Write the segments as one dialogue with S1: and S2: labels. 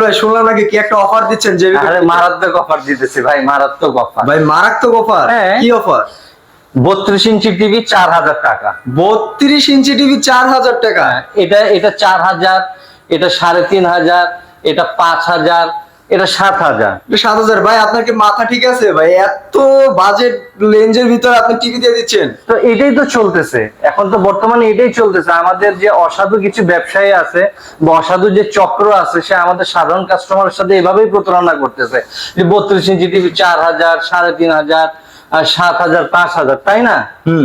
S1: রুবেল ভাই শুনলাম নাকি কি একটা অফার দিচ্ছেন? যে
S2: আরে মারাত্মক অফার দিতেছি ভাই মারাত্মক অফার
S1: ভাই মারাত্মক অফার
S2: হ্যাঁ।
S1: কি অফার
S2: বত্রিশ ইঞ্চি টিভি চার হাজার টাকা।
S1: বত্রিশ ইঞ্চি টিভি চার হাজার টাকা?
S2: এটা এটা চার হাজার এটা সাড়ে তিন হাজার এটা পাঁচ হাজার এটা সাত হাজার।
S1: সাত হাজার। ভাই আপনার কি মাথা ঠিক আছে? ভাই এত বাজেট লেন্সের ভিতরে আপনি টিভি দিয়ে দিচ্ছেন।
S2: তো এটাই তো চলতেছে। এখন তো বর্তমানে এটাই চলতেছে। আমাদের যে অসাধু কিছু ব্যবসায়ী আছে বা অসাধু যে চক্র আছে সে আমাদের সাধারণ কাস্টমারের সাথে এভাবেই প্রতারণা করতেছে। যে বত্রিশ ইঞ্চি টিভি চার হাজার সাড়ে তিন হাজার সাত হাজার পাঁচ হাজার তাই না?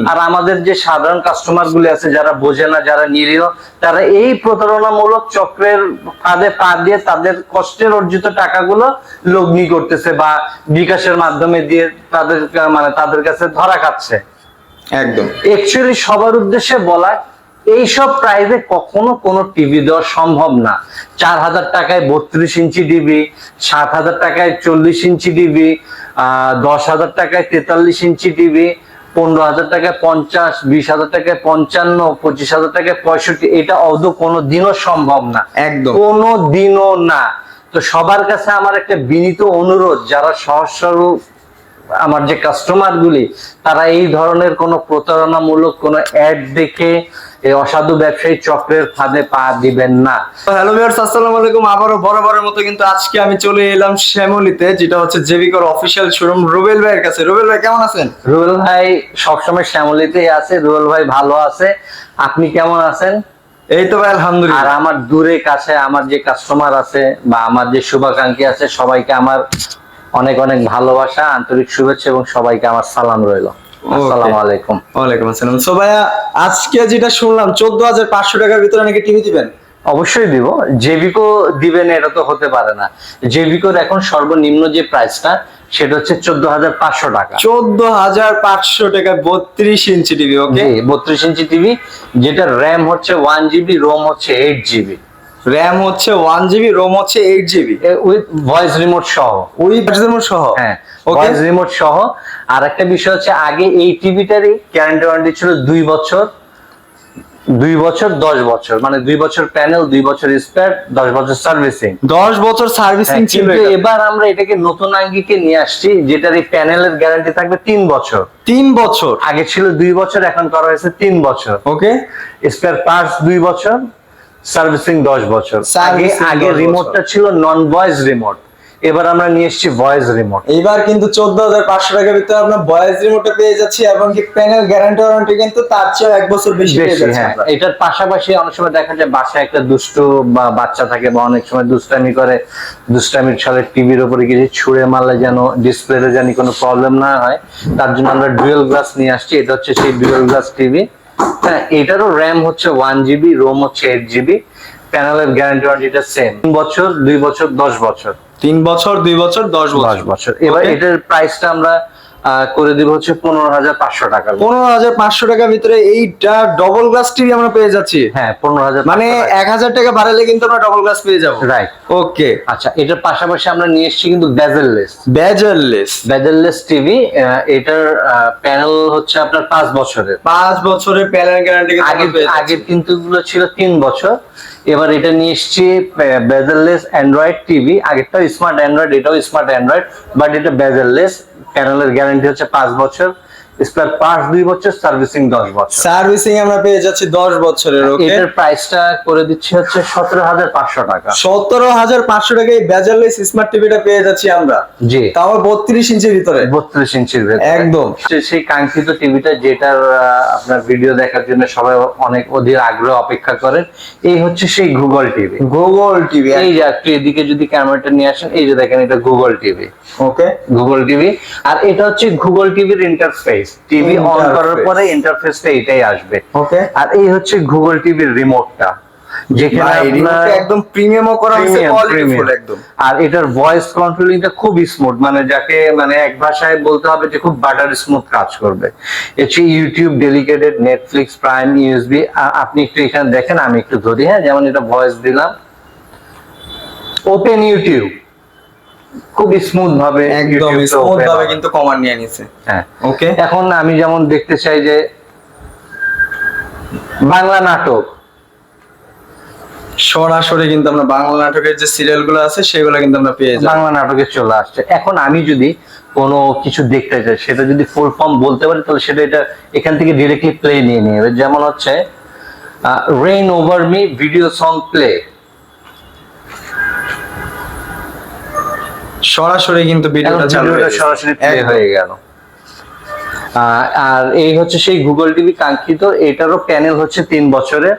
S2: আর আমাদের যে সাধারণ কাস্টমার গুলি আছে যারা বোঝে না যারা নিরীহ তারা এই প্রতারণামূলক চক্রের ফাঁদে পা দিয়ে তাদের কষ্টের অর্জিত টাকাগুলো লগ্নি করতেছে বা বিকাশের মাধ্যমে দিয়ে তাদের মানে তাদের কাছে ধরা খাচ্ছে।
S1: একদম।
S2: অ্যাকচুয়ালি সবার উদ্দেশ্যে বলা এইসব প্রাইজে কখনো কোনো টিভি দেওয়া সম্ভব না। চার হাজার টাকায় বত্রিশ ইঞ্চি টিভি সাত হাজার টাকায় চল্লিশ ইঞ্চি টিভি দশ হাজার টাকায় তেতাল্লিশ ইঞ্চি টিভি পনেরো হাজার টাকায় পঞ্চাশ বিশ হাজার টাকায় পঞ্চান্ন পঁচিশ হাজার টাকায় পঁয়ষট্টি এটা অদ কোনো দিনও সম্ভব না।
S1: একদম।
S2: কোনো দিনও না। তো সবার কাছে আমার একটা বিনীত অনুরোধ যারা সহজ আমার যে কাস্টমার গুলি তারা এই ধরনের কোনো প্রতারণামূলক কোনো অ্যাড দেখে এই অসাধু ব্যবসায়ী চক্রের ফাঁদে পা দিবেন না।
S1: হ্যালো ভিউয়ার্স আসসালামু আলাইকুম। আবারও বরাবরের মতো কিন্তু আজকে আমি চলে এলাম শ্যামলিতে যেটা হচ্ছে জেবিকর অফিসিয়াল শোরুম রুবেল ভাইয়ের কাছে। রুবেল ভাই কেমন আছেন?
S2: রুবেল ভাই সবসময় শ্যামলিতেই আছে। রুবেল ভাই ভালো আছে। আপনি কেমন আছেন?
S1: এই তো ভাই আলহামদুলিল্লাহ।
S2: আর আমার দূরে কাছে আমার যে কাস্টমার আছে বা আমার যে শুভাকাঙ্ক্ষী আছে সবাইকে আমার অনেক অনেক ভালোবাসা আন্তরিক শুভেচ্ছা এবং সবাইকে আমার সালাম রইল। আসসালামু আলাইকুম।
S1: ওয়ালাইকুম আসসালাম। সো ভাইয়া আজকে যেটা শুনলাম চোদ্দ হাজার পাঁচশো টাকার ভিতরে নাকি টিভি দিবেন?
S2: অবশ্যই দিব। দিবেন এটা তো হতে পারে না। জেবিকোর এখন সর্বনিম্ন যে প্রাইসটা সেটা হচ্ছে চোদ্দ হাজার পাঁচশো টাকা।
S1: চোদ্দ হাজার পাঁচশো টাকা বত্রিশ ইঞ্চি টিভি ওকে
S2: জি বত্রিশ ইঞ্চি টিভি যেটা র্যাম হচ্ছে ওয়ান জিবি রোম হচ্ছে এইট জিবি
S1: র্যাম হচ্ছে ওয়ান জিবি রোম হচ্ছে eight GB
S2: with voice remote সহ।
S1: ওই বাজেটের সহ?
S2: হ্যাঁ
S1: ওকে
S2: ভয়েস রিমোট সহ। আর একটা বিষয় হচ্ছে আগে এই টিভিটারই গ্যারান্টি ওয়ারেন্টি ছিল দুই বছর দুই বছর দশ বছর। মানে দুই বছর প্যানেল দুই বছর স্পেয়ার দশ বছর সার্ভিসিং
S1: দশ বছর সার্ভিসিং ছিল
S2: হ্যাঁ, কিন্তু
S1: এটা।
S2: এবার আমরা এটাকে নতুন আঙ্গিকে নিয়ে আসছি যেটার এই প্যানেলের গ্যারান্টি থাকবে তিন বছর।
S1: তিন বছর।
S2: আগে ছিল দুই বছর এখন করা হয়েছে তিন বছর।
S1: ওকে
S2: স্পেয়ার পার্টস দুই বছর সার্ভিসিং দশ বছর। আগে আগে রিমোটটা ছিল নন ভয়েস রিমোট এবার আমরা নিয়ে এসেছি ভয়েস রিমোট
S1: এবার কিন্তু চোদ্দ হাজার পাঁচশো টাকার ভিতরে আপনার বয়েস রিমোটে পেয়ে যাচ্ছি এবং কি প্যানেল গ্যারান্টি ওয়ারেন্টি কিন্তু তার চেয়ে এক বছর বেশি পেয়ে
S2: বেশি হ্যাঁ। এটার পাশাপাশি অনেক সময় দেখা যায় বাসায় একটা দুষ্ট বা বাচ্চা থাকে বা অনেক সময় দুষ্টামি করে। দুষ্টামির ছলে টিভির উপরে কিছু ছুঁড়ে মারলে যেন ডিসপ্লেতে জানি কোনো প্রবলেম না হয় তার জন্য আমরা ডুয়েল গ্লাস নিয়ে আসছি। এটা হচ্ছে সেই ডুয়েল গ্লাস টিভি হ্যাঁ এটারও র্যাম হচ্ছে ওয়ান জিবি রোম হচ্ছে এইট জিবি প্যানেলের গ্যারান্টি ওয়ারেন্টিটা সেম বছর দুই বছর দশ বছর।
S1: তিন বছর দুই বছর দশ
S2: দশ
S1: বছর।
S2: বছর এবার. এটার প্রাইসটা আমরা করে দিব হচ্ছে পনেরো হাজার পাঁচশো টাকা
S1: পনেরো হাজার পাঁচশো টাকার ভিতরে এইটা ডবল গ্লাস টিভি আমরা পেয়ে যাচ্ছি।
S2: হ্যাঁ পনেরো হাজার
S1: মানে এক হাজার টাকা বাড়ালে কিন্তু আমরা ডবল গ্লাস পেয়ে যাব।
S2: রাইট
S1: ওকে
S2: আচ্ছা এটার পাশাপাশি আমরা নিয়ে এসেছি কিন্তু বেজেললেস
S1: বেজারলেস
S2: বেজেললেস টিভি এটার প্যানেল হচ্ছে আপনার পাঁচ বছরের।
S1: পাঁচ বছরের প্যানেল গ্যারান্টি
S2: আগে আগের কিন্তু গুলো ছিল তিন বছর। এবার এটা নিয়ে এসেছি বেজেললেস অ্যান্ড্রয়েড টিভি আগেরটাও স্মার্ট অ্যান্ড্রয়েড এটাও স্মার্ট অ্যান্ড্রয়েড বাট এটা বেজেললেস প্যানেলের গ্যারান্টি হচ্ছে পাঁচ বছর। স্পেয়ার পাঁচ দুই বছর সার্ভিসিং দশ বছর।
S1: সার্ভিসিং আমরা পেয়ে যাচ্ছি দশ বছরের ওকে
S2: এটার প্রাইসটা করে দিচ্ছি হচ্ছে সতেরো হাজার পাঁচশো টাকা।
S1: সতেরো হাজার পাঁচশো টাকায় বেজারলেস স্মার্ট টিভিটা পেয়ে যাচ্ছি আমরা।
S2: জি।
S1: তাও বত্রিশ ইঞ্চির ভিতরে।
S2: বত্রিশ ইঞ্চির ভেতরে।
S1: একদম।
S2: সেই কাঙ্ক্ষিত টিভিটা যেটার আপনার ভিডিও দেখার জন্য সবাই অনেক অধীর আগ্রহ অপেক্ষা করেন এই হচ্ছে সেই গুগল টিভি
S1: গুগল টিভি
S2: এই যে একটু এদিকে যদি ক্যামেরাটা নিয়ে আসেন এই যে দেখেন এটা Google TV
S1: okay
S2: Google TV আর এটা হচ্ছে গুগল টিভির ইন্টারফেস টিভি অন করার. পরে ইন্টারফেসটা এটাই আসবে।
S1: ওকে
S2: আর এই হচ্ছে গুগল টিভির রিমোটটা যেখানে
S1: ভাই
S2: আপনার
S1: রিমোটটা একদম প্রিমিয়ামও করা হয়েছে
S2: Premium,
S1: কোয়ালিটি
S2: premium।
S1: ফুল একদম।
S2: আর এটার ভয়েস কন্ট্রোলিংটা খুব স্মুথ মানে যাকে মানে এক ভাষায় বলতে হবে যে খুব বাটার স্মুথ কাজ করবে। হচ্ছে YouTube dedicated Netflix Prime USB আপনি একটু এখানে দেখেন আমি একটু ধরি হ্যাঁ যেমন এটা ভয়েস দিলাম। ওপেন ইউটিউব খুব স্মুথ ভাবে
S1: একদম স্মুথ ভাবে কিন্তু কমান্ড নিয়ে নিছে।
S2: হ্যাঁ।
S1: ওকে
S2: এখন আমি যেমন দেখতে চাই যে বাংলা নাটক।
S1: সরাসরি কিন্তু আমরা বাংলা নাটকের যে সিরিয়ালগুলো আছে সেগুলো কিন্তু আমরা পেয়ে যাব।
S2: বাংলা নাটকে চলে আসছে। এখন আমি যদি কোনো কিছু দেখতে চাই সেটা যদি ফুল ফর্ম বলতে পারি তাহলে সেটা এটা এখান থেকে ডিরেক্টলি প্লে নিয়ে নেবে যেমন হচ্ছে rain over me video song play
S1: সরাসরি কিন্তু ভিডিওটা চালু।
S2: সরাসরি প্লে হয়ে গেল। আর এই হচ্ছে সেই গুগল টিভি কাঙ্ক্ষিত এটারও প্যানেল হচ্ছে তিন বছরের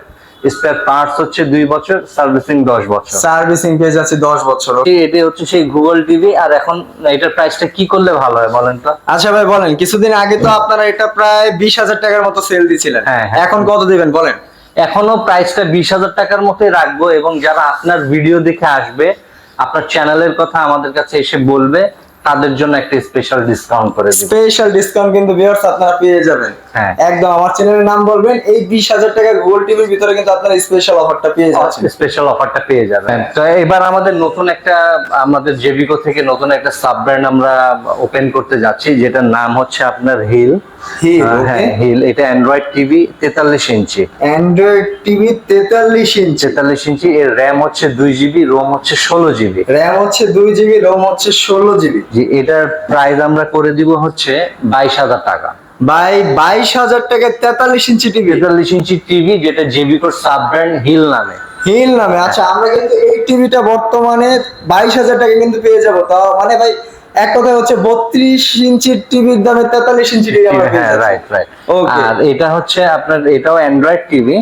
S2: স্পেয়ার পার্টস হচ্ছে দুই বছর সার্ভিসিং দশ বছর।
S1: সার্ভিসিং পেয়ে যাচ্ছে দশ বছর।
S2: এটা হচ্ছে সেই গুগল টিভি আর এখন এটার প্রাইসটা কি করলে ভালো হয় বলেন তো?
S1: আচ্ছা ভাই বলেন কিছুদিন আগে তো আপনারা এটা প্রায় বিশ হাজার টাকার মতো সেল দিছিলেন।
S2: হ্যাঁ, হ্যাঁ।
S1: এখন কত দিবেন বলেন?
S2: এখনও প্রাইসটা বিশ হাজার টাকার মতোই রাখব এবং যারা আপনার ভিডিও দেখে আসবে আপনার চ্যানেলের কথা আমাদের কাছে এসে বলবে। তাদের জন্য একটা স্পেশাল ডিসকাউন্ট করে দিব
S1: স্পেশাল ডিসকাউন্ট কিন্তু ভিউয়ার্স আপনারা পেয়ে যাবেন।
S2: হ্যাঁ।
S1: একদম আমার চ্যানেলের নাম বলবেন এই বিশ হাজার টাকা গুগল টিভির ভিতরে কিন্তু আপনারা স্পেশাল অফারটা পেয়ে যাচ্ছেন।
S2: স্পেশাল অফারটা পেয়ে যাবেন। তো এবার আমাদের নতুন একটা আমাদের জেবিকো থেকে নতুন একটা সাব ব্র্যান্ড আমরা ওপেন করতে যাচ্ছি যেটার নাম হচ্ছে আপনার হিল
S1: Hill,
S2: হ্যাঁ হিল এটা অ্যান্ড্রয়েড টিভি তেতাল্লিশ ইঞ্চি।
S1: অ্যান্ড্রয়েড টিভি তেতাল্লিশ ইঞ্চি।
S2: তেতাল্লিশ ইঞ্চি এর র্যাম হচ্ছে দুই জিবি রোম হচ্ছে ষোলো জিবি
S1: র্যাম হচ্ছে দুই জিবি রোম হচ্ছে ষোলো জিবি
S2: যে এটার প্রাইস আমরা করে দিব হচ্ছে বাইশ হাজার টাকা।
S1: ভাই বাইশ হাজার টাকা তেতাল্লিশ ইঞ্চি টিভি
S2: তেতাল্লিশ ইঞ্চি টিভি যেটা জেবিকোর সাব ব্র্যান্ড হিল নামে।
S1: হিল নামে আচ্ছা আমরা কিন্তু এই টিভিটা বর্তমানে বাইশ হাজার টাকা কিন্তু পেয়ে যাব। তাও মানে ভাই এক কথায় হচ্ছে বত্রিশ ইঞ্চির টিভির দামে তেতাল্লিশ ইঞ্চি টিভি
S2: হ্যাঁ রাইট রাইট. আর এটা হচ্ছে আপনার এটাও অ্যান্ড্রয়েড টিভি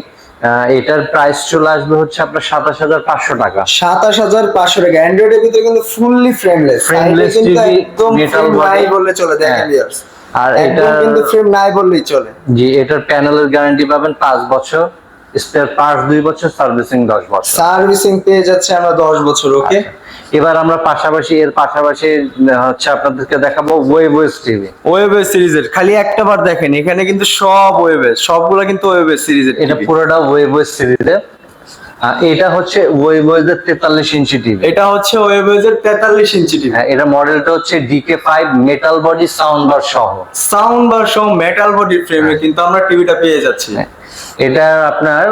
S2: এটার প্রাইস চলে আসবে হচ্ছে আপনার সাতাশ হাজার পাঁচশো টাকা।
S1: সাতাশ হাজার পাঁচশো টাকা। অ্যান্ড্রয়েডের ভিতরে কিন্তু ফুললি ফ্রেমলেস
S2: ফ্রেন্ডলেস
S1: কিন্তু একদম
S2: মেটাল।
S1: নাই বললে চলে দেখেন
S2: হ্যাঁ। আর এটা
S1: কিন্তু ফ্রেম নাই বললেই চলে।
S2: জি এটার প্যানেলের গ্যারান্টি পাবেন পাঁচ বছর। স্পেয়ার পার্টস দুই বছর সার্ভিসিং দশ বছর।
S1: সার্ভিসিং পেয়ে যাচ্ছে আমরা দশ বছর ওকে
S2: এবার আমরা পাশাপাশি এর পাশাপাশি হচ্ছে আপনাদেরকে দেখাবো ওয়েবওয়েস টিভি
S1: ওয়েবের সিরিজের খালি একটা বার দেখেন এখানে কিন্তু সব ওয়েবের সবগুলো কিন্তু ওয়েবের সিরিজের
S2: এটা পুরোটা ওয়েবওয়েস সিরিজের। এটা হচ্ছে ওয়েবওয়েস এর তেতাল্লিশ ইঞ্চি টিভি
S1: এটা হচ্ছে ওয়েবের তেতাল্লিশ ইঞ্চি টিভি
S2: হ্যাঁ এটা মডেলটা হচ্ছে DK five metal body sound bar সহ।
S1: সাউন্ড বার সহ মেটাল বডি ফ্রেমে কিন্তু আমরা টিভিটা পেয়ে যাচ্ছি।
S2: হ্যাঁ। এটা আপনার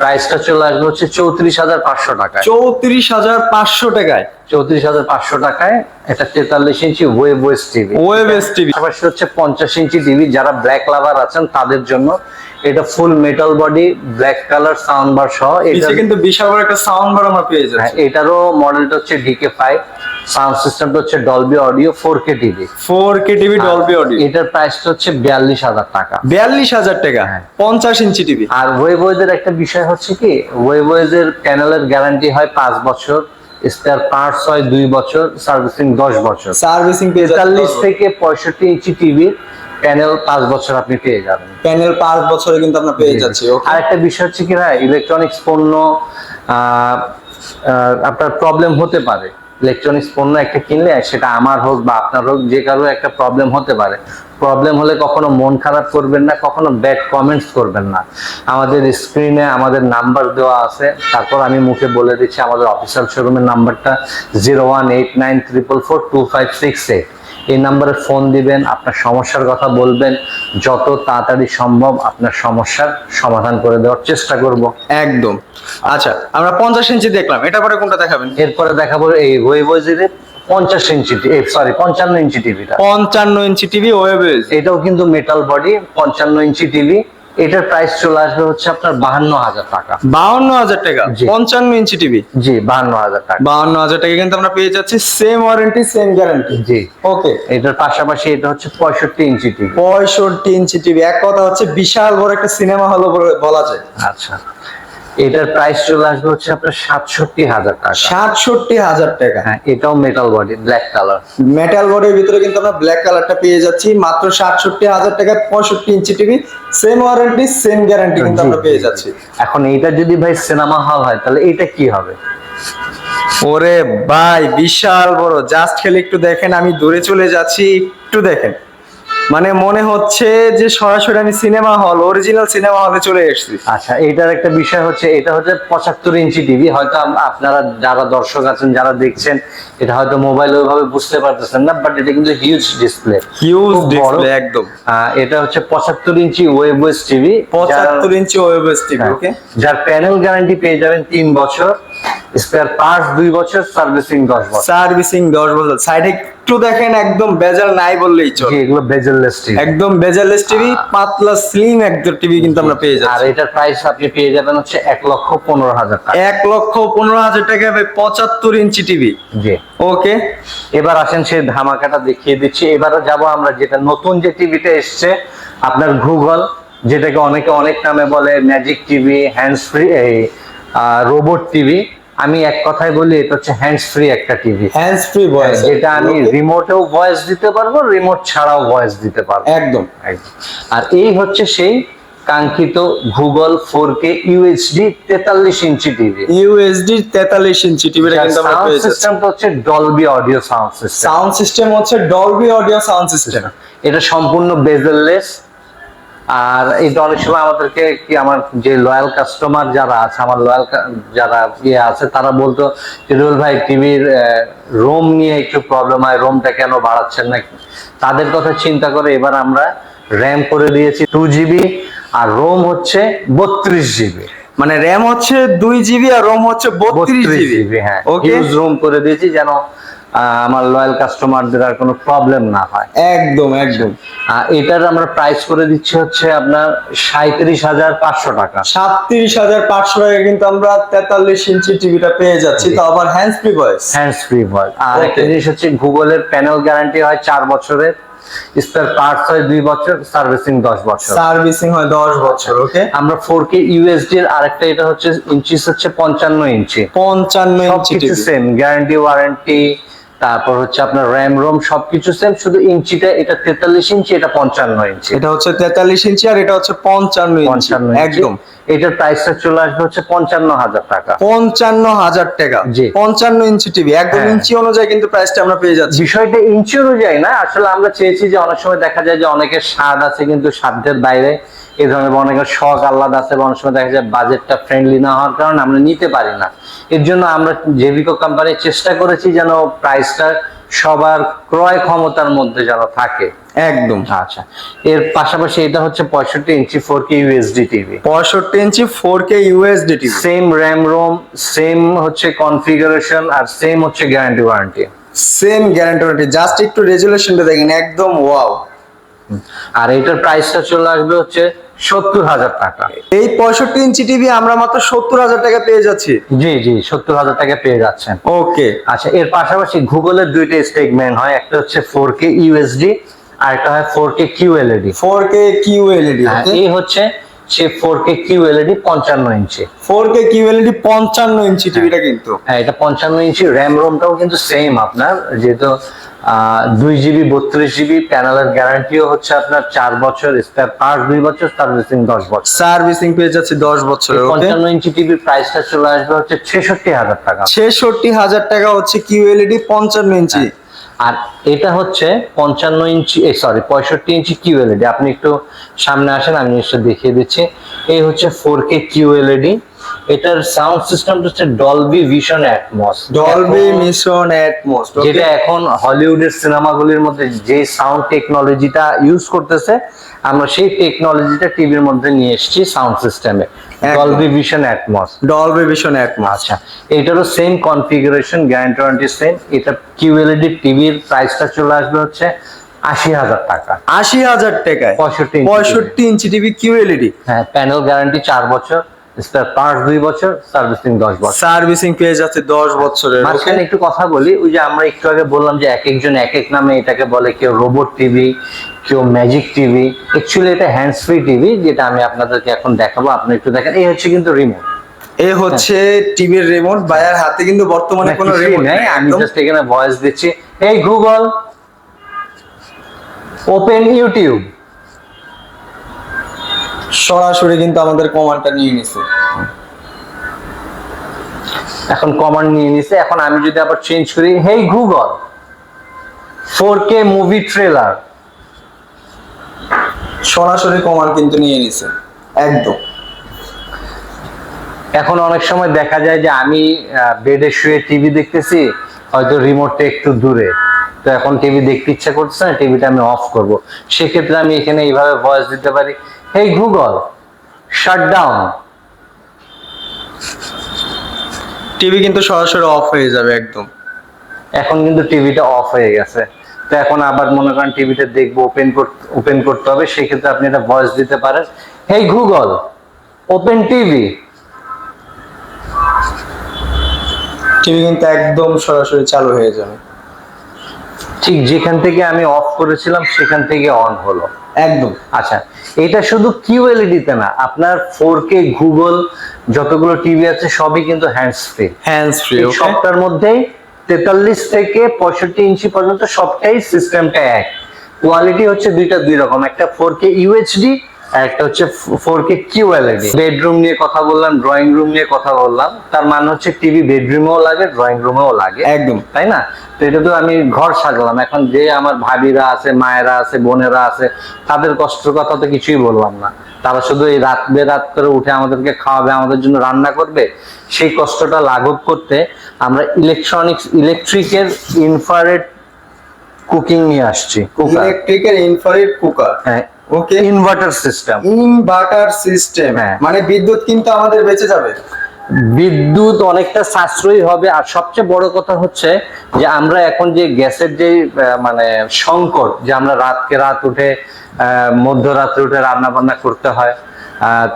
S2: প্রাইসটা চলে আসবে হচ্ছে চৌত্রিশ হাজার পাঁচশো টাকায়।
S1: চৌত্রিশ হাজার পাঁচশো টাকায়।
S2: চৌত্রিশ হাজার পাঁচশো টাকায় এটা তেতাল্লিশ inch webOS TV
S1: webOS TV
S2: পাশাপাশি হচ্ছে পঞ্চাশ ইঞ্চি টিভি যারা ব্ল্যাক লাভার আছেন তাদের জন্য এটা full metal body black colour sound bar সহ এটা
S1: কিন্তু বিশাল বড় একটা সাউন্ড বার আমরা পেয়ে
S2: হ্যাঁ,
S1: যাচ্ছি
S2: এটারও মডেলটা হচ্ছে ডিকে ফাইভ সাউন্ড সিস্টেমটা হচ্ছে Dolby audio four K TV
S1: four K TV Dolby audio
S2: এটার প্রাইসটা হচ্ছে বিয়াল্লিশ হাজার টাকা।
S1: বিয়াল্লিশ হাজার টাকা
S2: হ্যাঁ।
S1: পঞ্চাশ ইঞ্চি টিভি
S2: আর ওয়েবওয়েজের একটা বিষয় হচ্ছে কি ওয়েবওয়েজের প্যানেলের গ্যারান্টি হয় পাঁচ বছর স্পেয়ার পার্টস হয় দুই বছর সার্ভিসিং দশ বছর।
S1: সার্ভিসিং পেয়ে
S2: তেতাল্লিশ
S1: যাচ্ছে
S2: থেকে পঁয়ষট্টি ইঞ্চি টিভি প্যানেল পাঁচ বছর আপনি পেয়ে যাবেন।
S1: প্যানেল পাঁচ বছরে কিন্তু আমরা পেয়ে যাচ্ছি
S2: আর একটা বিষয় হচ্ছে কি ভাই ইলেকট্রনিক্স পণ্য আপনার প্রবলেম হতে পারে। ইলেকট্রনিক্স পণ্য একটা কিনলে সেটা আমার হোক বা আপনার হোক যে কারও একটা প্রবলেম হতে পারে। প্রবলেম হলে কখনো মন খারাপ করবেন না কখনো ব্যাড কমেন্টস করবেন না। আমাদের স্ক্রিনে আমাদের নাম্বার দেওয়া আছে। তারপর আমি মুখে বলে দিচ্ছি আমাদের অফিসিয়াল শোরুমের নাম্বারটা zero one eight nine triple four two five six eight এই নাম্বারে ফোন দিবেন আপনার সমস্যার কথা বলবেন যত তাড়াতাড়ি সম্ভব আপনার সমস্যার সমাধান করে দেওয়ার চেষ্টা করব।
S1: একদম। আচ্ছা আমরা পঞ্চাশ ইঞ্চি দেখলাম এটা পরে কোনটা দেখাবেন?
S2: এরপরে দেখাবো এই ওয়েবওয়েজের পঞ্চাশ ইঞ্চি সরি পঞ্চান্ন ইঞ্চি টিভিটা।
S1: পঞ্চান্ন ইঞ্চি টিভি ওয়েবেজ
S2: এটাও কিন্তু মেটাল বডি পঞ্চান্ন ইঞ্চি টিভি। এটার প্রাইস চলে আসবে হচ্ছে আপনার বাহান্ন হাজার টাকা।
S1: বাহান্ন হাজার টাকা পঞ্চান্ন ইঞ্চি টিভি?
S2: জি বাহান্ন হাজার টাকা।
S1: বাহান্ন হাজার টাকা কিন্তু আমরা পেয়ে যাচ্ছি সেম ওয়ারেন্টি সেম গ্যারান্টি
S2: জি।
S1: ওকে
S2: এটার পাশাপাশি এটা হচ্ছে পঁয়ষট্টি ইঞ্চি টিভি।
S1: পঁয়ষট্টি ইঞ্চি টিভি এক কথা হচ্ছে বিশাল বড় একটা সিনেমা হল বলা যায়।
S2: আচ্ছা। এটার প্রাইস চলে আসবে হচ্ছে আপনার সাতষট্টি হাজার টাকা।
S1: সাতষট্টি হাজার টাকা।
S2: হ্যাঁ এটাও metal body black colour
S1: metal বডির ভিতরে কিন্তু আমরা ব্ল্যাক কালারটা পেয়ে যাচ্ছি। মাত্র সাতষট্টি হাজার টাকা পঁয়ষট্টি inch TV same warranty same guarantee কিন্তু আমরা পেয়ে যাচ্ছি।
S2: এখন এইটা যদি ভাই সিনেমা হল হয় তাহলে এটা কি হবে?
S1: ওরে ভাই বিশাল বড়। জাস্ট খেলে একটু দেখেন আমি দূরে চলে যাচ্ছি একটু দেখেন। মানে মনে হচ্ছে যে সরাসরি আমি সিনেমা হল অরিজিনাল সিনেমা হলে চলে এসেছি।
S2: আচ্ছা এটার একটা বিষয় হচ্ছে এটা হচ্ছে পঁচাত্তর ইঞ্চি টিভি হয়তো আপনারা যারা দর্শক আছেন যারা দেখছেন এটা হয়তো মোবাইল ওইভাবে বুঝতে পারতেছেন না বাট এটা কিন্তু হিউজ ডিসপ্লে
S1: হিউজ। ডিসপ্লে একদম।
S2: এটা হচ্ছে পঁচাত্তর ইঞ্চি ওয়েবওয়েস টিভি
S1: পঁচাত্তর ইঞ্চি ওয়েবএস টিভি। ওকে
S2: যার প্যানেল গ্যারান্টি পেয়ে যাবেন তিন বছর। স্পেয়ার পার্টস দুই বছর সার্ভিসিং দশ বছর।
S1: সার্ভিসিং দশ বছর। সাইডে একটু দেখেন একদম বেজাল নাই বললেই চলে।
S2: এগুলো বেজেললেস টিভি
S1: একদম বেজালেস টিভি পাতলা স্লিম একদম টিভি কিন্তু আমরা পেয়ে
S2: আর
S1: যাচ্ছি
S2: এটার প্রাইস আপনি পেয়ে যাবেন হচ্ছে এক লক্ষ পনেরো হাজার টাকা।
S1: এক লক্ষ পনেরো হাজার টাকা ভাই পঁচাত্তর ইঞ্চি টিভি
S2: জি।
S1: ওকে
S2: এবার আসেন সেই ধামাকাটা দেখিয়ে দিচ্ছি। এবার যাব আমরা যেটা নতুন যে টিভিটা এসছে আপনার গুগল যেটাকে অনেকে অনেক নামে বলে ম্যাজিক টিভি হ্যান্ডস ফ্রি এই রোবট টিভি আমি এক কথায় বলি এটা হচ্ছে হ্যান্ডস ফ্রি একটা টিভি
S1: হ্যান্ডস ফ্রি ভয়েস
S2: যেটা আমি রিমোটেও ভয়েস দিতে পারব রিমোট ছাড়াও ভয়েস দিতে পারব।
S1: একদম।
S2: একদম। আর এই হচ্ছে সেই কাঙ্ক্ষিত গুগল ফোর কে ইউএসডি তেতাল্লিশ ইঞ্চি টিভি
S1: ইউএসডি তেতাল্লিশ ইঞ্চি আমরা
S2: সাউন্ড সিস্টেমটা হচ্ছে Dolby audio sound system
S1: sound system হচ্ছে ডলবি অডিও সাউন্ড সিস্টেম
S2: এটা সম্পূর্ণ বেজেললেস আর এটা অনেক সময় আমাদেরকে কি আমার যে লয়াল কাস্টমার যারা আছে আমার লয়াল যারা ইয়ে আছে তারা বলতো রুল ভাই টিভির রোম নিয়ে একটু প্রবলেম হয় রোমটা কেন বাড়াচ্ছেন না তাদের কথা চিন্তা করে এবার আমরা র্যাম করে দিয়েছি টু জিবি আর রোম হচ্ছে বত্রিশ জিবি
S1: মানে র্যাম হচ্ছে দুই জিবি আর রোম হচ্ছে বত্রিশ জিবি
S2: হ্যাঁ।
S1: ওকে
S2: রোম করে দিয়েছি যেন আমার লয়াল কাস্টমারদের আর কোনো প্রবলেম না হয়।
S1: একদম একদম।
S2: এটার আমরা প্রাইস করে দিচ্ছি হচ্ছে আপনার সাঁত্রিশ হাজার পাঁচশো টাকা।
S1: সাতত্রিশ হাজার পাঁচশো টাকা কিন্তু আমরা তেতাল্লিশ ইঞ্চি টিভিটা পেয়ে যাচ্ছি তো আবার hands free voice
S2: hands free voice আর একটা জিনিস হচ্ছে গুগলের প্যানেল গ্যারান্টি হয় চার বছরের স্পেয়ার পার্টস হয় দুই বছর সার্ভিসিং দশ বছর।
S1: সার্ভিসিং হয় দশ বছর ওকে
S2: আমরা ফোর কে ইউএসডি এর আরেকটা এটা হচ্ছে ইঞ্চিস হচ্ছে পঞ্চান্ন ইঞ্চি।
S1: পঞ্চান্ন ইঞ্চি
S2: সেম গ্যারান্টি ওয়ারেন্টি তারপর হচ্ছে আপনার র্যাম রোম সবকিছু সেম শুধু ইঞ্চিটা এটা তেতাল্লিশ ইঞ্চি এটা পঞ্চান্ন ইঞ্চি।
S1: এটা হচ্ছে তেতাল্লিশ ইঞ্চি আর এটা হচ্ছে পঞ্চান্ন ইঞ্চি। একদম।
S2: এটার প্রাইসটা চলে আসবে হচ্ছে পঞ্চান্ন হাজার টাকা
S1: পঞ্চান্ন হাজার টাকা
S2: জি।
S1: পঞ্চান্ন ইঞ্চি টিভি একদম
S2: হ্যাঁ।
S1: ইঞ্চি অনুযায়ী কিন্তু প্রাইসটা আমরা পেয়ে যাচ্ছি
S2: বিষয়টা ইঞ্চি অনুযায়ী না আসলে আমরা চেয়েছি যে অনেক সময় দেখা যায় যে অনেকের স্বাদ আছে কিন্তু সাধ্যের বাইরে এই ধরনের অনেকের শখ আহ্লাদ আছে বা অনেক সময় দেখা যায় বাজেটটা ফ্রেন্ডলি না হওয়ার কারণে আমরা নিতে পারি না এর জন্য আমরা জেভিকো কোম্পানির চেষ্টা করেছি যেন প্রাইসটা সবার ক্রয় ক্ষমতার মধ্যে যেন থাকে।
S1: একদম।
S2: আচ্ছা এর পাশাপাশি এটা হচ্ছে পঁয়ষট্টি inch four K UHD TV
S1: পঁয়ষট্টি inch four K UHD TV
S2: same RAM ROM same হচ্ছে কনফিগারেশন আর সেম হচ্ছে guarantee warranty
S1: same guarantee warranty just একটু রেজুলেশনটা দেখেন একদম ওয়াও
S2: আর এটার প্রাইসটা চলে আসবে হচ্ছে সত্তর হাজার টাকা।
S1: এই পঁয়ষট্টি ইঞ্চি টিভি আমরা মাত্র সত্তর হাজার টাকা পেয়ে যাচ্ছি।
S2: জি জি সত্তর হাজার টাকা পেয়ে যাচ্ছেন।
S1: ওকে।
S2: আচ্ছা এর পাশাপাশি গুগলের দুইটা স্টেটমেন্ট হয় একটা হচ্ছে ফোর কে ইউএসডি আর একটা হয় four K Q LED
S1: four K Q LED
S2: এই হচ্ছে সে ফোর কে কিউএলইডি পঞ্চান্ন inch.
S1: Four K Q LED পঞ্চান্ন ইঞ্চি টিভিটা কিন্তু।
S2: হ্যাঁ এটা পঞ্চান্ন ইঞ্চি র্যাম রোমটাও কিন্তু সেম আপনার যেহেতু দুই জিবি বত্রিশ জিবি প্যানেলের গ্যারান্টিও হচ্ছে আপনার চার বছর স্পেয়ার পার্ট দুই বছর সার্ভিসিং দশ বছর।
S1: সার্ভিসিং পেয়ে যাচ্ছে দশ বছরের ওকে
S2: পঞ্চান্ন ইঞ্চি টিভির প্রাইসটা চলে আসবে হচ্ছে ছেষট্টি হাজার টাকা।
S1: ছেষট্টি হাজার টাকা হচ্ছে কিউ এলইডি পঞ্চান্ন ইঞ্চি।
S2: আর এটা হচ্ছে পঞ্চান্ন ইঞ্চি সরি পঁয়ষট্টি ইঞ্চি কিউ এলইডি আপনি একটু সামনে আসেন আমি জিনিসটা দেখিয়ে দিচ্ছি। এই হচ্ছে ফোর কে কিউ এলইডি এটার সাউন্ড সিস্টেম হচ্ছে Dolby Vision Atmos
S1: Dolby mission Atmos
S2: যেটা এখন হলিউডের সিনেমাগুলির মধ্যে যে সাউন্ড টেকনোলজিটা ইউজ করতেছে আমরা সেই টেকনোলজিটা টিভির মধ্যে নিয়ে এসেছি সাউন্ড সিস্টেমে। Dolby Vision Atmos
S1: Dolby vision Atmos
S2: আচ্ছা এটারও same configuration guarantee warranty same এটা কিউএলইডি টিভির প্রাইসটা চলে আসবে হচ্ছে আশি হাজার টাকা।
S1: আশি হাজার টাকায়।
S2: পঁয়ষট্টি
S1: পঁয়ষট্টি ইঞ্চি টিভি কিউএলইডি
S2: হ্যাঁ প্যানেল গ্যারান্টি চার বছর। স্পেয়ার পার্টস দুই বছর সার্ভিসিং দশ বছর।
S1: সার্ভিসিং পেয়ে যাচ্ছে দশ বছরের
S2: মাঝখানে একটু কথা বলি ওই যে আমরা একটু আগে বললাম যে এক একজন এক এক নামে এটাকে বলে কেউ রোবট টিভি কেউ ম্যাজিক টিভি অ্যাকচুয়ালি এটা হ্যান্ডস ফ্রি টিভি যেটা আমি আপনাদেরকে এখন দেখাবো আপনি একটু দেখেন এই হচ্ছে কিন্তু রিমোট
S1: এ হচ্ছে টিভির রিমোট বায়ার হাতে কিন্তু বর্তমানে কোনো রিমোট
S2: নেই আমি জাস্ট এখানে ভয়েস দিচ্ছি। এই গুগল ওপেন ইউটিউব
S1: সরাসরি কিন্তু আমাদের কমান্ডটা নিয়ে নিছে।
S2: এখন কমান্ড নিয়ে নিছে। এখন আমি যদি আবার চেঞ্জ করি hey Google four K movie trailer
S1: সরাসরি কমান্ড কিন্তু নিয়ে নিছে। একদম।
S2: এখন অনেক সময় দেখা যায় যে আমি বেডে শুয়ে টিভি দেখতেছি, হয়তো রিমোটটা একটু দূরে। তো এখন টিভি দেখতে ইচ্ছা করছে না টিভিটা আমি অফ করব। সেক্ষেত্রে আমি এখানে এইভাবে ভয়েস দিতে পারি। Hey Google shut down
S1: TV কিন্তু সরাসরি অফ হয়ে যাবে একদম।
S2: এখন কিন্তু টিভিটা অফ হয়ে গেছে। তো এখন আবার মনে করেন টিভিটা দেখব ওপেন ওপেন করতে হবে সেক্ষেত্রে আপনি একটা ভয়েস দিতে পারেন। Hey Google open TV.
S1: TV কিন্তু একদম সরাসরি চালু হয়ে যাবে।
S2: ঠিক যেখান থেকে আমি অফ করেছিলাম সেখান থেকে অন হলো।
S1: একদম।
S2: আচ্ছা এটা শুধু কিউ কিউএলইডি তে না আপনার ফোর কে গুগল যতগুলো টিভি আছে সবই কিন্তু হ্যান্ডস ফ্রি
S1: হ্যান্ডস ফ্রি
S2: সবটার মধ্যেই তেতাল্লিশ থেকে পঁয়ষট্টি ইঞ্চি পর্যন্ত সবটাই সিস্টেমটা এক। কোয়ালিটি হচ্ছে দুইটা দুই রকম একটা ফোর কে ইউএইচডি একটা হচ্ছে ফোর কে কিউএলইডি বেডরুম নিয়ে কথা বললাম ড্রয়িং রুম নিয়ে কথা বললাম। তার মানে হচ্ছে টিভি বেডরুমেও লাগে ড্রয়িং রুমেও লাগে।
S1: একদম।
S2: তাই না? তো এটা তো আমি ঘর সাজলাম। এখন যে আমার ভাবিরা আছে মায়েরা আছে বোনেরা আছে তাদের কষ্টের কথা তো কিছুই বললাম না। তারা শুধু এই রাত বেরাত করে উঠে আমাদেরকে খাওয়াবে আমাদের জন্য রান্না করবে। সেই কষ্টটা লাঘব করতে আমরা ইলেকট্রনিক্স ইলেকট্রিকের ইনফ্রারেড কুকিং নিয়ে আসছি
S1: ইলেকট্রিকের ইনফ্রারেড কুকার
S2: হ্যাঁ।
S1: Okay
S2: inverter system
S1: inverter system
S2: হ্যাঁ।
S1: মানে বিদ্যুৎ কিন্তু আমাদের বেঁচে যাবে।
S2: বিদ্যুৎ অনেকটা সাশ্রয়ী হবে আর সবচেয়ে বড় কথা হচ্ছে যে আমরা এখন যে গ্যাসের যে মানে সংকট যে আমরা রাতকে রাত উঠে আহ, মধ্যরাত্রে উঠে রান্না বান্না করতে হয়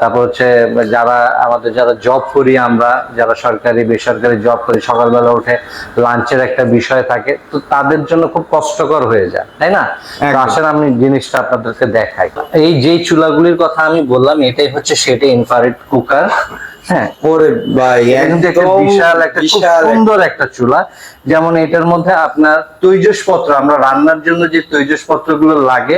S2: তারপর হচ্ছে যারা আমাদের যারা জব করি আমরা যারা সরকারি বেসরকারি জব করি সকালবেলা উঠে লাঞ্চের একটা বিষয় থাকে তো তাদের জন্য খুব কষ্টকর হয়ে যায় তাই না তো। আসলে আমি জিনিসটা আপনাদেরকে দেখাই এই যে চুলাগুলির কথা আমি বললাম এটাই হচ্ছে সেটা ইনফ্রারেড কুকার হ্যাঁ।
S1: ওরে ভাই
S2: এটা কিন্তু একটা
S1: একদম
S2: বিশাল একটা সুন্দর একটা চুলা। যেমন এটার মধ্যে আপনার তৈজসপত্র আমরা রান্নার জন্য যে তৈজসপত্রগুলো লাগে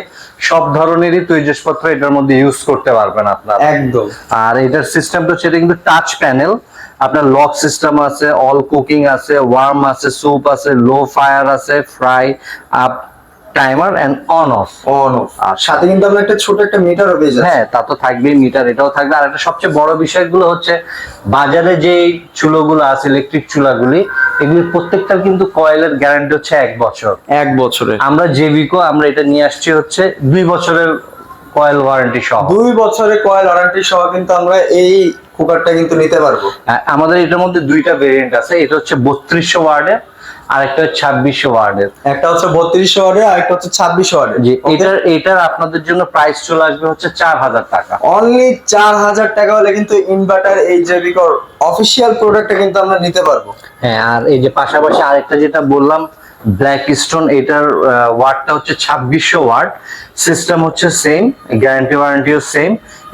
S2: সব ধরনেরই তৈজসপত্র এটার মধ্যে ইউজ করতে পারবেন আপনার।
S1: একদম।
S2: আর এটার সিস্টেমটা হচ্ছে এটা কিন্তু টাচ প্যানেল আপনার লক সিস্টেম আছে অল কুকিং আছে ওয়ার্ম আছে স্যুপ আছে লো ফায়ার আছে fry up timer and on off
S1: on off আর সাথে কিন্তু আমরা একটা ছোট একটা মিটারও পেয়ে যাচ্ছি।
S2: হ্যাঁ তা তো থাকবেই মিটার এটাও থাকবে। আর একটা সবচেয়ে বড় বিষয়গুলো হচ্ছে বাজারে যে চুলোগুলো আছে ইলেকট্রিক চুলাগুলি এগুলির প্রত্যেকটার কিন্তু কয়েলের গ্যারান্টি হচ্ছে এক বছর।
S1: এক বছরের
S2: আমরা জেবিকো আমরা এটা নিয়ে আসছি হচ্ছে দুই বছরের কয়েল ওয়ারেন্টি সহ।
S1: দুই বছরের কয়েল ওয়ারেন্টি সহ কিন্তু আমরা এই কুকারটা কিন্তু নিতে পারব।
S2: আহ, আমাদের এটার মধ্যে দুইটা ভেরিয়েন্ট আছে। এটা হচ্ছে বত্রিশশো ওয়ার্ডের আর একটা হচ্ছে ছাব্বিশশো ওয়ার্ডের।
S1: একটা হচ্ছে বত্রিশশো ওয়ার্ডের আর একটা হচ্ছে ছাব্বিশশো ওয়ার্ডের।
S2: যে এটার এটার আপনাদের জন্য প্রাইস চলে আসবে হচ্ছে চার হাজার টাকা।
S1: অনলি চার হাজার টাকা হলে কিন্তু ইনভার্টার এই জেবিকর অফিসিয়াল প্রোডাক্টটা কিন্তু আমরা নিতে পারব।
S2: হ্যাঁ আর এই যে পাশাপাশি আরেকটা যেটা বললাম ব্ল্যাক স্টোন এটার ওয়ার্ডটা হচ্ছে ছাব্বিশশো ওয়ার্ড সিস্টেম হচ্ছে সেম গ্যারান্টি ওয়ারেন্টিও সেম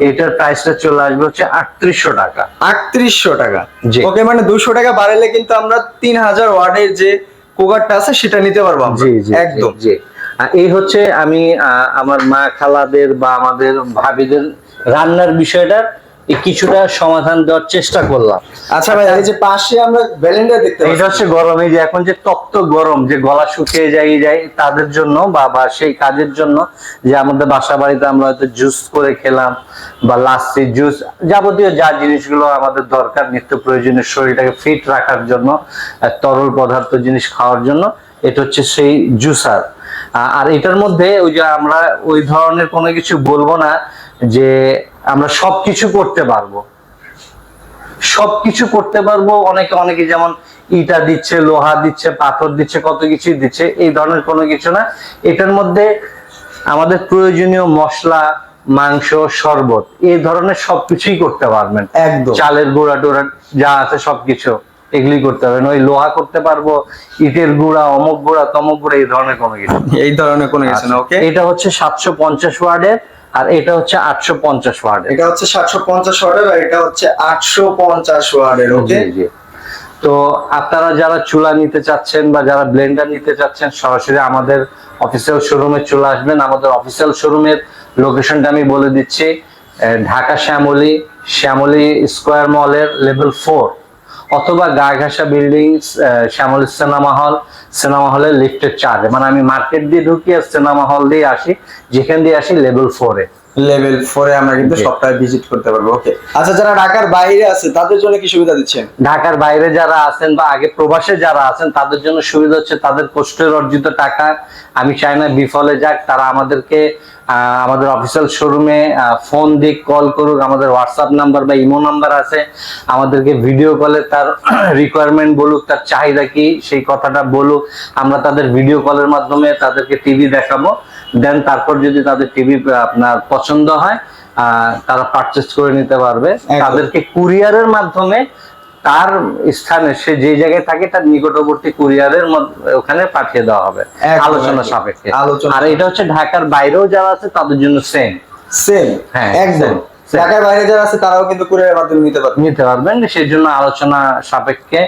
S2: এটার প্রাইসটা চলে আসবে হচ্ছে আটত্রিশশো টাকা।
S1: আটত্রিশশো টাকা। ওকে মানে দুশো টাকা বাড়ালে কিন্তু আমরা তিন হাজার ওয়ার্ডের যে কুকারটা আছে সেটা নিতে পারব
S2: জি জি
S1: একদম।
S2: জি। এই হচ্ছে আমি আমার মা খালাদের বা আমাদের ভাবিদের রান্নার বিষয়টা। কিছুটা সমাধান দেওয়ার চেষ্টা করলাম।
S1: আচ্ছা ভাই এই যে পাশে আমরা ব্যালেন্ডার দেখতে পাচ্ছি।
S2: এটা হচ্ছে গরম এই যে এখন যে তপ্ত গরম যে গলা শুকিয়ে যায় যায় তাদের জন্য বা বা সেই কাজের জন্য যে আমাদের বাসা বাড়িতে আমরা হয়তো জুস করে খেলাম বা লাস্সি জুস যাবতীয় যা জিনিসগুলো আমাদের দরকার নিত্য প্রয়োজনীয় শরীরটাকে ফিট রাখার জন্য তরল পদার্থ জিনিস খাওয়ার জন্য এটা হচ্ছে সেই জুসার আর এটার মধ্যে ওই যে আমরা ওই ধরনের কোনো কিছু বলব না যে আমরা সবকিছু করতে পারব। সবকিছু করতে পারব অনেকে অনেকে যেমন ইটা দিচ্ছে লোহা দিচ্ছে পাথর দিচ্ছে কত কিছুই দিচ্ছে এই ধরনের কোনো কিছু না। এটার মধ্যে আমাদের প্রয়োজনীয় মশলা মাংস শরবত এই ধরনের সবকিছুই করতে পারবেন।
S1: একদম।
S2: চালের গুঁড়া টোড়া যা আছে সবকিছু এগুলি করতে পারবেন। ওই লোহা করতে পারব ইটের গুঁড়া অমুক গুঁড়া তমুক গুঁড়া এই ধরনের কোনো কিছু।
S1: এই ধরনের কোনো কিছু না ওকে
S2: এটা হচ্ছে সাতশো পঞ্চাশ ওয়ার্ডের আর এটা হচ্ছে আটশো পঞ্চাশ ওয়ার্ডের।
S1: এটা হচ্ছে সাতশো পঞ্চাশ ওয়ার্ডের আর এটা হচ্ছে আটশো পঞ্চাশ ওকে?
S2: জি। তো আপনারা যারা চুলা নিতে চাচ্ছেন বা যারা ব্লেন্ডার নিতে চাচ্ছেন সরাসরি আমাদের অফিসিয়াল শোরুমে চলে আসবেন। আমাদের অফিসিয়াল শোরুমের লোকেশনটা আমি বলে দিচ্ছি ঢাকা শ্যামলী শ্যামলী স্কোয়ার মলের লেভেল ফোর অথবা গা ঘাসা building Shyamoli cinema hall cinema হলে লিফটের চার্জ মানে আমি মার্কেট দিয়ে ঢুকি আর সিনেমা হল দিয়ে আসি, যেখান দিয়ে আসি লেভেল ফোরে
S1: লেভেল ফোরে আমরা কিন্তু। সবটা ভিজিট করতে পারব ওকে আচ্ছা যারা ঢাকার বাইরে আছে তাদের জন্য কি সুবিধা দিচ্ছেন?
S2: ঢাকার বাইরে যারা আছেন বা আগে প্রবাসে যারা আছেন তাদের জন্য সুবিধা হচ্ছে তাদের কষ্টের অর্জিত টাকা। আমি চাই না বিফলে যাক তারা আমাদেরকে আমাদের অফিসিয়াল শোরুমে ফোন দিক কল করুক। আমাদের হোয়াটসঅ্যাপ নাম্বার বা ইমো নাম্বার আছে। আমাদেরকে ভিডিও কলে তার রিকোয়ারমেন্ট বলুক তার চাহিদা কি সেই কথাটা বলুক। আমরা তাদের ভিডিও কলের মাধ্যমে তাদেরকে টিভি দেখাবো। দেন তারপর যদি তাদের টিভি আপনার পছন্দ হয় তারা পারচেস করে নিতে পারবে। তাদেরকে কুরিয়ারের মাধ্যমে তার স্থানে সে যে জায়গায় থাকে তার নিকটবর্তী কুরিয়ারের ওখানে পাঠিয়ে দেওয়া হবে। আলোচনা সাপেক্ষে।
S1: আলোচনা
S2: আর এটা হচ্ছে ঢাকার বাইরেও যারা আছে তাদের জন্য সেম
S1: সেম
S2: হ্যাঁ,
S1: একদম. ঢাকার বাইরে যারা আছে তারাও কিন্তু কুরিয়ারের মাধ্যমে নিতে পারবে।
S2: নিতে পারবেন সেই জন্য আলোচনা সাপেক্ষে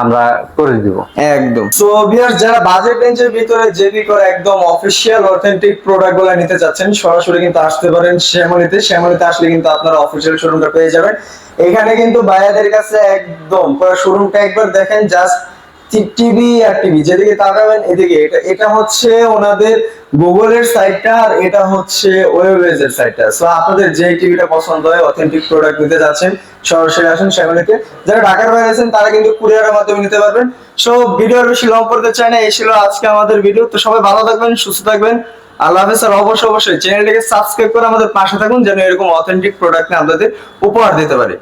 S2: আমরা করে দিব।
S1: একদম। সো ভিউয়ার্স যারা বাজেট রেঞ্জের ভিতরে জেবি করে একদম অফিসিয়াল অথেন্টিক প্রোডাক্টগুলো নিতে চাচ্ছেন সরাসরি কিন্তু আসতে পারেন শ্যামলিতে। শ্যামলিতে আসলে কিন্তু আপনারা অফিসিয়াল শোরুমটা পেয়ে যাবেন। এখানে কিন্তু ভাইয়াদের কাছে একদম পুরো শোরুমটা একবার দেখেন জাস্ট টিভি আর টিভি, যেদিকে তাকাবেন এদিকে। এটা এটা হচ্ছে ওনাদের গুগলের সাইটটা আর এটা হচ্ছে ওয়েবএজের সাইটটা। সো আপনাদের যে টিভিটা পছন্দ হয় অথেন্টিক প্রোডাক্ট নিতে যাচ্ছেন, সরাসরি আসেন শ্যামলিতে। যারা ঢাকার বাইরে আছেন, তারা কিন্তু কুরিয়ারের মাধ্যমে নিতে পারবেন। সো ভিডিও বেশি লং করতে চাই না, এই ছিল আজকে আমাদের ভিডিও তো সবাই ভালো থাকবেন, সুস্থ থাকবেন। আল্লাহ হাফেজ, আর অবশ্যই অবশ্যই চ্যানেলটাকে সাবস্ক্রাইব করে আমাদের পাশে থাকুন, যেন এরকম অথেন্টিক প্রোডাক্ট আপনাদের উপহার দিতে পারে।